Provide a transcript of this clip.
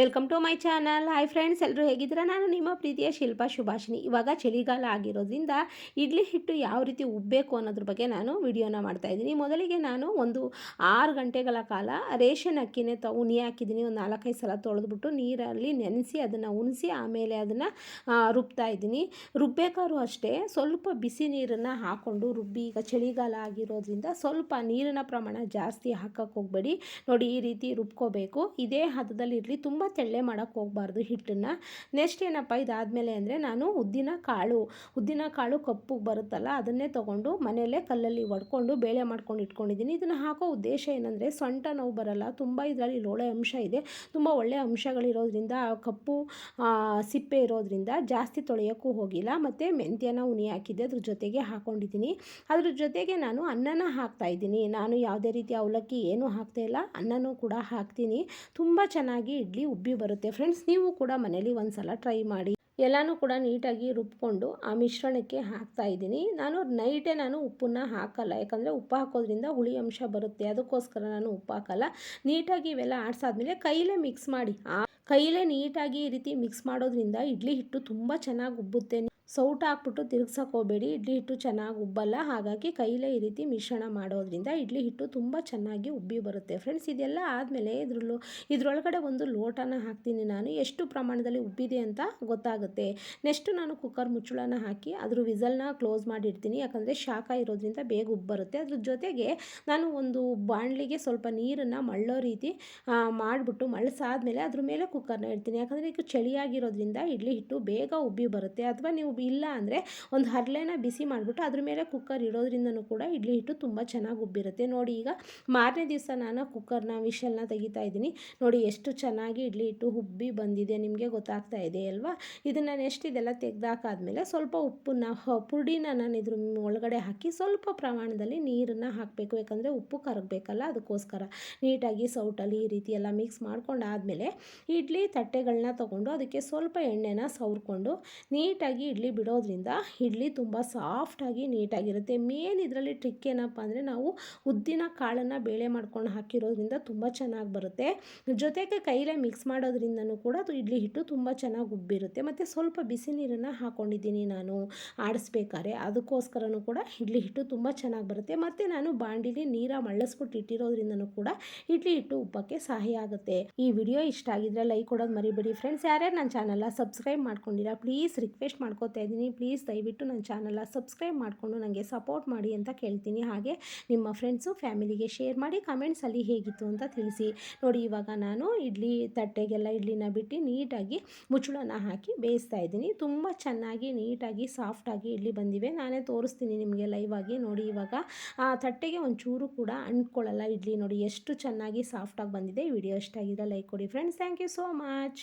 Welcome to my channel hi friends ಎಲ್ಲರೂ ಹೇಗಿದ್ದೀರಾ? ನಾನು ನಿಮ್ಮ ಪ್ರೀತಿಯ ಶಿಲ್ಪಾ ಶುಭಾಷಿಣಿ ಇವಾಗ ಚಳಿಗಾಲ ಆಗಿರೋದ್ರಿಂದ ಇಡ್ಲಿ ಹಿಟ್ಟು ಯಾವ ರೀತಿ ಉಬ್ಬಬೇಕು ಅನ್ನೋದ್ರ ಬಗ್ಗೆ ನಾನು ವಿಡಿಯೋನ ಮಾಡ್ತಾ ಇದ್ದೀನಿ. ಮೊದಲಿಗೆ ನಾನು ಒಂದು ಆರು ಗಂಟೆಗಳ ಕಾಲ ರೇಷನ್ ಅಕ್ಕಿನೇ ತ, ಉನಿ ಹಾಕಿದ್ದೀನಿ. ಒಂದು ನಾಲ್ಕೈದು ಸಲ ತೊಳೆದ್ಬಿಟ್ಟು ನೀರಲ್ಲಿ ನೆನೆಸಿ ಅದನ್ನು ಉಣಿಸಿ ಆಮೇಲೆ ಅದನ್ನು ರುಬ್ತಾ ಇದ್ದೀನಿ. ರುಬ್ಬೇಕಾದ್ರೂ ಅಷ್ಟೇ ಸ್ವಲ್ಪ ಬಿಸಿ ನೀರನ್ನು ಹಾಕ್ಕೊಂಡು ರುಬ್ಬಿ, ಈಗ ಚಳಿಗಾಲ ಆಗಿರೋದ್ರಿಂದ ಸ್ವಲ್ಪ ನೀರಿನ ಪ್ರಮಾಣ ಜಾಸ್ತಿ ಹಾಕಕ್ಕೆ ಹೋಗಬೇಡಿ. ನೋಡಿ ಈ ರೀತಿ ರುಬ್ಕೋಬೇಕು. ಇದೇ ಹದದಲ್ಲಿ ಇರಲಿ ತುಂಬ ತೆಳ್ಳೆ ಮಾಡೋಕ್ಕೆ ಹೋಗಬಾರ್ದು ಹಿಟ್ಟನ್ನು. ನೆಕ್ಸ್ಟ್ ಏನಪ್ಪ, ಇದಾದಮೇಲೆ ಅಂದರೆ ನಾನು ಉದ್ದಿನ ಕಾಳು ಉದ್ದಿನ ಕಾಳು ಕಪ್ಪು ಬರುತ್ತಲ್ಲ, ಅದನ್ನೇ ತೊಗೊಂಡು ಮನೆಯಲ್ಲೇ ಕಲ್ಲಲ್ಲಿ ಒಡ್ಕೊಂಡು ಬೇಳೆ ಮಾಡ್ಕೊಂಡು ಇಟ್ಕೊಂಡಿದ್ದೀನಿ. ಇದನ್ನು ಹಾಕೋ ಉದ್ದೇಶ ಏನಂದರೆ ಸೊಂಟ ನೋವು ಬರಲ್ಲ, ತುಂಬ ಇದರಲ್ಲಿ ಲೋಳೆ ಅಂಶ ಇದೆ, ತುಂಬ ಒಳ್ಳೆಯ ಅಂಶಗಳಿರೋದ್ರಿಂದ ಕಪ್ಪು ಸಿಪ್ಪೆ ಇರೋದ್ರಿಂದ ಜಾಸ್ತಿ ತೊಳೆಯೋಕ್ಕೂ ಹೋಗಿಲ್ಲ. ಮತ್ತು ಮೆಂತ್ಯನ ಉನಿ ಹಾಕಿದ್ದೆ, ಅದ್ರ ಜೊತೆಗೆ ಹಾಕ್ಕೊಂಡಿದ್ದೀನಿ ಅದ್ರ ಜೊತೆಗೆ ನಾನು ಅನ್ನನ ಹಾಕ್ತಾ ಇದ್ದೀನಿ. ನಾನು ಯಾವುದೇ ರೀತಿ ಅವಲಕ್ಕಿ ಏನೂ ಹಾಕ್ತಾ ಇಲ್ಲ, ಅನ್ನನೂ ಕೂಡ ಹಾಕ್ತೀನಿ. ತುಂಬ ಚೆನ್ನಾಗಿ ಇಡ್ಲಿ ಉಬ್ಬಿ ಬರುತ್ತೆ. ಫ್ರೆಂಡ್ಸ್ ನೀವು ಕೂಡ ಮನೇಲಿ ಒಂದು ಸಲ ಟ್ರೈ ಮಾಡಿ. ಎಲ್ಲನೂ ಕೂಡ ನೀಟಾಗಿ ರುಬ್ಕೊಂಡು ಆ ಮಿಶ್ರಣಕ್ಕೆ ಹಾಕ್ತಾ ಇದ್ದೀನಿ. ನಾನು ನೈಟೇ ನಾನು ಉಪ್ಪನ್ನ ಹಾಕಲ್ಲ. ಯಾಕಂದರೆ ಉಪ್ಪು ಹಾಕೋದ್ರಿಂದ ಹುಳಿ ಅಂಶ ಬರುತ್ತೆ. ಅದಕ್ಕೋಸ್ಕರ ನಾನು ಉಪ್ಪು ಹಾಕಲ್ಲ. ನೀಟಾಗಿ ಇವೆಲ್ಲ ಆಡ್ಸಾದ್ಮೇಲೆ ಕೈಲೇ ಮಿಕ್ಸ್ ಮಾಡಿ. ಆ ಕೈಲೇ ನೀಟಾಗಿ ಈ ರೀತಿ ಮಿಕ್ಸ್ ಮಾಡೋದ್ರಿಂದ ಇಡ್ಲಿ ಹಿಟ್ಟು ತುಂಬ ಚೆನ್ನಾಗಿ ಉಬ್ಬುತ್ತೆ. ಸೌಟ್ ಹಾಕ್ಬಿಟ್ಟು ತಿರ್ಗ್ಸಕ್ಕೆ ಇಡ್ಲಿ ಹಿಟ್ಟು ಚೆನ್ನಾಗಿ ಉಬ್ಬಲ್ಲ. ಹಾಗಾಗಿ ಕೈಲೇ ಈ ರೀತಿ ಮಿಶ್ರಣ ಮಾಡೋದ್ರಿಂದ ಇಡ್ಲಿ ಹಿಟ್ಟು ತುಂಬ ಚೆನ್ನಾಗಿ ಉಬ್ಬಿ ಬರುತ್ತೆ ಫ್ರೆಂಡ್ಸ್. ಇದೆಲ್ಲ ಆದಮೇಲೆ ಇದ್ರಲ್ಲೂ, ಇದರೊಳಗಡೆ ಒಂದು ಲೋಟನ ಹಾಕ್ತೀನಿ ನಾನು. ಎಷ್ಟು ಪ್ರಮಾಣದಲ್ಲಿ ಉಬ್ಬಿದೆ ಅಂತ ಗೊತ್ತಾಗುತ್ತೆ. ನೆಕ್ಸ್ಟು ನಾನು ಕುಕ್ಕರ್ ಮುಚ್ಚಳನ ಹಾಕಿ ಅದ್ರ ವಿಸಲ್ನ ಕ್ಲೋಸ್ ಮಾಡಿಡ್ತೀನಿ. ಯಾಕಂದರೆ ಶಾಖ ಇರೋದ್ರಿಂದ ಬೇಗ ಉಬ್ಬರುತ್ತೆ ಅದ್ರ ಜೊತೆಗೆ ನಾನು ಒಂದು ಬಾಣಲಿಗೆ ಸ್ವಲ್ಪ ನೀರನ್ನು ಮಳ್ಳೋ ರೀತಿ ಮಾಡಿಬಿಟ್ಟು ಮಳ್ಸಾದ್ಮೇಲೆ ಅದ್ರ ಮೇಲೆ ಕುಕ್ಕರ್ನ ಇಡ್ತೀನಿ. ಯಾಕಂದರೆ ಈಗ ಚಳಿಯಾಗಿರೋದ್ರಿಂದ ಇಡ್ಲಿ ಹಿಟ್ಟು ಬೇಗ ಉಬ್ಬಿ ಬರುತ್ತೆ. ಅಥವಾ ನೀವು ಇಲ್ಲ ಅಂದರೆ ಒಂದು ಹರಳೆನ ಬಿಸಿ ಮಾಡಿಬಿಟ್ಟು ಅದ್ರ ಮೇಲೆ ಕುಕ್ಕರ್ ಇಡೋದ್ರಿಂದನೂ ಕೂಡ ಇಡ್ಲಿ ಹಿಟ್ಟು ತುಂಬ ಚೆನ್ನಾಗಿ ಉಬ್ಬಿರುತ್ತೆ. ನೋಡಿ ಈಗ ಮಾರನೇ ದಿವಸ ನಾನು ಕುಕ್ಕರ್ನ ವಿಷಲ್ನ ತೆಗಿತಾ ಇದ್ದೀನಿ. ನೋಡಿ ಎಷ್ಟು ಚೆನ್ನಾಗಿ ಇಡ್ಲಿ ಹಿಟ್ಟು ಉಬ್ಬಿ ಬಂದಿದೆ, ನಿಮಗೆ ಗೊತ್ತಾಗ್ತಾ ಇದೆ ಅಲ್ವಾ? ಇದನ್ನು ನೆಕ್ಸ್ಟ್ ಇದೆಲ್ಲ ತೆಗೆದಾಕಾದ್ಮೇಲೆ ಸ್ವಲ್ಪ ಉಪ್ಪನ್ನ ಪುಡಿನ ನಾನು ಇದ್ರ ಒಳಗಡೆ ಹಾಕಿ ಸ್ವಲ್ಪ ಪ್ರಮಾಣದಲ್ಲಿ ನೀರನ್ನು ಹಾಕಬೇಕು. ಯಾಕಂದರೆ ಉಪ್ಪು ಕರಗಬೇಕಲ್ಲ, ಅದಕ್ಕೋಸ್ಕರ. ನೀಟಾಗಿ ಸೌಟಲ್ಲಿ ಈ ರೀತಿ ಎಲ್ಲ ಮಿಕ್ಸ್ ಮಾಡ್ಕೊಂಡಾದಮೇಲೆ ಇಡ್ಲಿ ತಟ್ಟೆಗಳನ್ನ ತೊಗೊಂಡು ಅದಕ್ಕೆ ಸ್ವಲ್ಪ ಎಣ್ಣೆನ ಸವರ್ಕೊಂಡು ನೀಟಾಗಿ ಇಡ್ಲಿ ಇಡ್ಲಿ ಬಿಡೋದ್ರಿಂದ ಇಡ್ಲಿ ತುಂಬ ಸಾಫ್ಟಾಗಿ ನೀಟಾಗಿರುತ್ತೆ ಮೇನ್ ಇದರಲ್ಲಿ ಟ್ರಿಕ್ ಏನಪ್ಪ ಅಂದರೆ ನಾವು ಉದ್ದಿನ ಕಾಳನ್ನು ಬೇಳೆ ಮಾಡ್ಕೊಂಡು ಹಾಕಿರೋದ್ರಿಂದ ತುಂಬ ಚೆನ್ನಾಗಿ ಬರುತ್ತೆ. ಜೊತೆಗೆ ಕೈಲೇ ಮಿಕ್ಸ್ ಮಾಡೋದ್ರಿಂದನೂ ಕೂಡ ಅದು ಇಡ್ಲಿ ಹಿಟ್ಟು ತುಂಬ ಚೆನ್ನಾಗಿ ಉಬ್ಬಿರುತ್ತೆ. ಮತ್ತು ಸ್ವಲ್ಪ ಬಿಸಿ ನೀರನ್ನು ಹಾಕ್ಕೊಂಡಿದ್ದೀನಿ ನಾನು. ಆಡಿಸ್ಬೇಕಾದ್ರೆ ಅದಕ್ಕೋಸ್ಕರನೂ ಕೂಡ ಇಡ್ಲಿ ಹಿಟ್ಟು ತುಂಬ ಚೆನ್ನಾಗಿ ಬರುತ್ತೆ. ಮತ್ತು ನಾನು ಬಾಂಡಿಲಿ ನೀರ ಮಳ್ಳಿಸ್ಬಿಟ್ಟು ಇಟ್ಟಿರೋದ್ರಿಂದನೂ ಕೂಡ ಇಡ್ಲಿ ಹಿಟ್ಟು ಉಪ್ಪಕ್ಕೆ ಸಹಾಯ ಆಗುತ್ತೆ. ಈ ವಿಡಿಯೋ ಇಷ್ಟ ಆಗಿದ್ರೆ ಲೈಕ್ ಕೊಡೋದು ಮರಿಬೇಡಿ. ಫ್ರೆಂಡ್ಸ್ ಯಾರ್ಯಾರು ನನ್ನ ಚಾನಲ್ನ ಸಬ್ಸ್ಕ್ರೈಬ್ ಮಾಡ್ಕೊಂಡಿರಾ ಪ್ಲೀಸ್ ರಿಕ್ವೆಸ್ಟ್ ಮಾಡ್ಕೋತೀನಿ ಇದ್ದೀನಿ. ಪ್ಲೀಸ್ ದಯವಿಟ್ಟು ನನ್ನ ಚಾನಲ್ನ ಸಬ್ಸ್ಕ್ರೈಬ್ ಮಾಡಿಕೊಂಡು ನನಗೆ ಸಪೋರ್ಟ್ ಮಾಡಿ ಅಂತ ಕೇಳ್ತೀನಿ. ಹಾಗೆ ನಿಮ್ಮ ಫ್ರೆಂಡ್ಸು, ಫ್ಯಾಮಿಲಿಗೆ ಶೇರ್ ಮಾಡಿ ಕಮೆಂಟ್ಸಲ್ಲಿ ಹೇಗಿತ್ತು ಅಂತ ತಿಳಿಸಿ. ನೋಡಿ, ಇವಾಗ ನಾನು ಇಡ್ಲಿ ತಟ್ಟೆಗೆಲ್ಲ ಇಡ್ಲಿನ ಬಿಟ್ಟು ನೀಟಾಗಿ ಮುಚ್ಚಳನ ಹಾಕಿ ಬೇಯಿಸ್ತಾ ಇದ್ದೀನಿ. ತುಂಬ ಚೆನ್ನಾಗಿ ನೀಟಾಗಿ, ಸಾಫ್ಟಾಗಿ ಇಡ್ಲಿ ಬಂದಿವೆ. ನಾನೇ ತೋರಿಸ್ತೀನಿ ನಿಮಗೆ ಲೈವ್ ಆಗಿ. ನೋಡಿ, ಇವಾಗ ಆ ತಟ್ಟೆಗೆ ಒಂಚೂರು ಕೂಡ ಅಂಟ್ಕೊಳ್ಳಲ್ಲ ಇಡ್ಲಿ. ನೋಡಿ, ಎಷ್ಟು ಚೆನ್ನಾಗಿ ಸಾಫ್ಟಾಗಿ ಬಂದಿದೆ. ವಿಡಿಯೋ ಇಷ್ಟ ಆಗಿದೆ ಲೈಕ್ ಕೊಡಿ. Friends, thank you so much.